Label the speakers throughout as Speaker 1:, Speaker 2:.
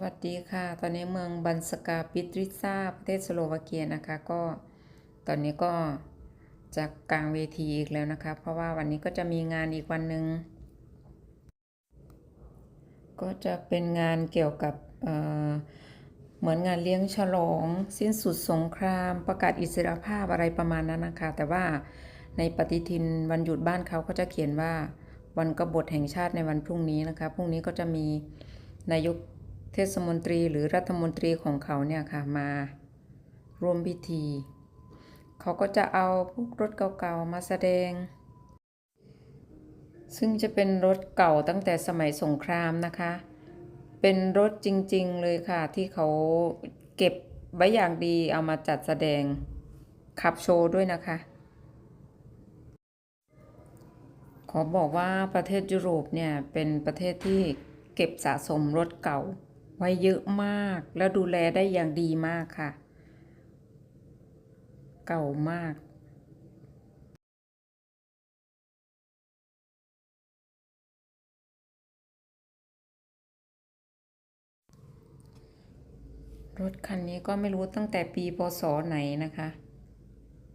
Speaker 1: วัสดีค่ะ ตอนนี้เมืองบันสกาปิตริซาประเทศสโลวาเกียนะคะ ก็ตอนนี้ก็จะกลางเวทีอีกแล้วนะคะ เพราะว่าวันนี้ก็จะมีงานอีกวันหนึ่งก็จะเป็นงานเกี่ยวกับเเหมือนงานเลี้ยงฉลอง สิ้นสุดสงครามประกาศอิสรภาพอะไรประมาณนั้นนะคะ แต่ว่าในปฏิทินวันหยุดบ้านเขาก็จะเขียนว่าวันกบฏแห่งชาติในวันพรุ่งนี้นะคะ พรุ่งนี้ก็จะมีนายก เทศมนตรีหรือรัฐมนตรีของเขาเนี่ยค่ะมาร่วมพิธี เขาก็จะเอาพวกรถเก่าๆมาแสดง ซึ่งจะเป็นรถเก่าตั้งแต่สมัยสงครามนะคะ เป็นรถจริงๆเลยค่ะ ที่เขาเก็บไว้อย่างดีเอามาจัดแสดงขับโชว์ด้วยนะคะ ขอบอกว่าประเทศยุโรปเนี่ยเป็นประเทศที่เก็บสะสมรถเก่า ไว้เยอะมาก แล้วดูแลได้อย่างดีมากค่ะ เก่ามากรถคันนี้ก็ไม่รู้ตั้งแต่ปีพศไหนนะคะ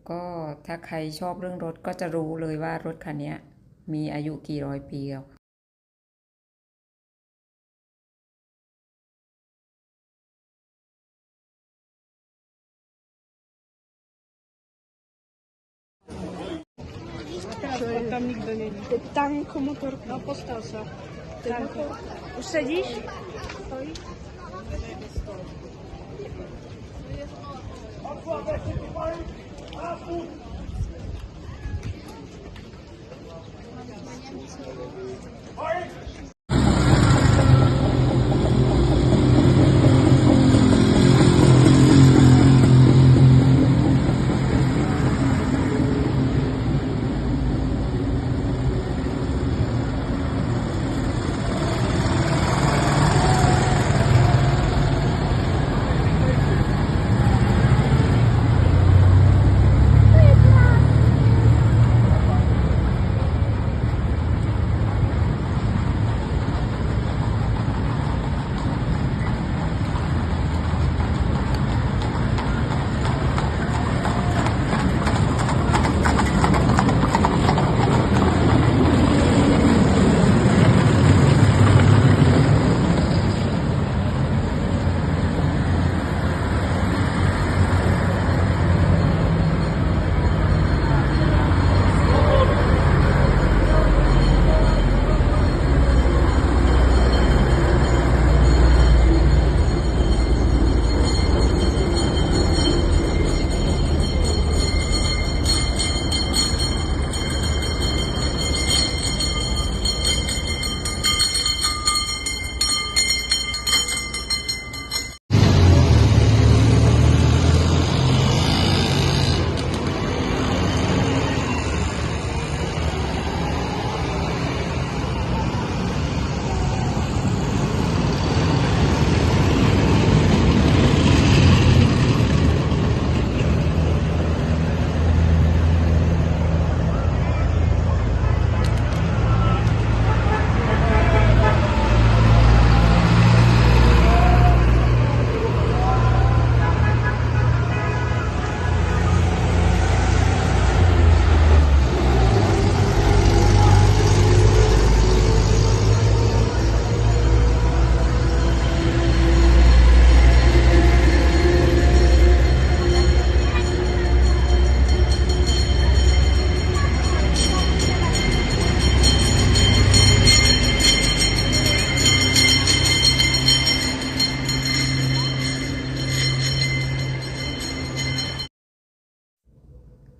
Speaker 1: ก็ถ้าใครชอบเรื่องรถก็จะรู้เลยว่ารถคันนี้มีอายุกี่ร้อยปีแล้ว Tanko,
Speaker 2: tam nigdy nie widzę. Tanko motor. No postasa. Tanko. Usadzisz? Stoi. Thank.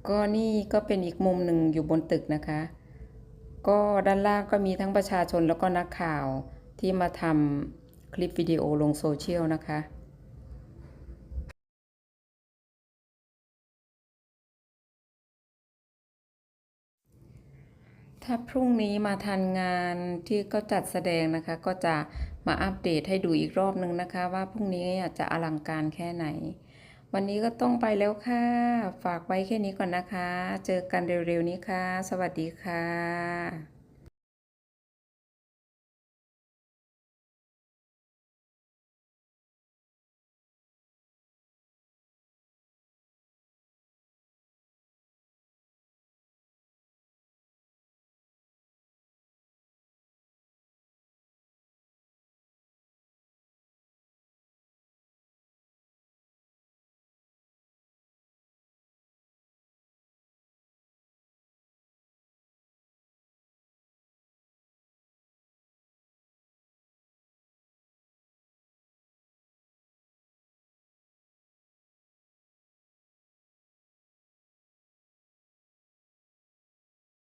Speaker 2: ก็นี่ก็เป็นอีกมุมหนึ่งอยู่บนตึกนะคะ ก็ด้านล่างก็มีทั้งประชาชนแล้วก็นักข่าวที่มาทำคลิปวิดีโอลงโซเชียลนะคะถ้าพรุ่งนี้มาทันงานที่ก็จัดแสดงนะคะ ก็จะมาอัปเดตให้ดูอีกรอบนึงนะคะ ว่าพรุ่งนี้จะอลังการแค่ไหน วันนี้ก็ต้องไปแล้วค่ะ ฝากไว้แค่นี้ก่อนนะคะ เจอกันเร็วๆนี้ค่ะ สวัสดีค่ะ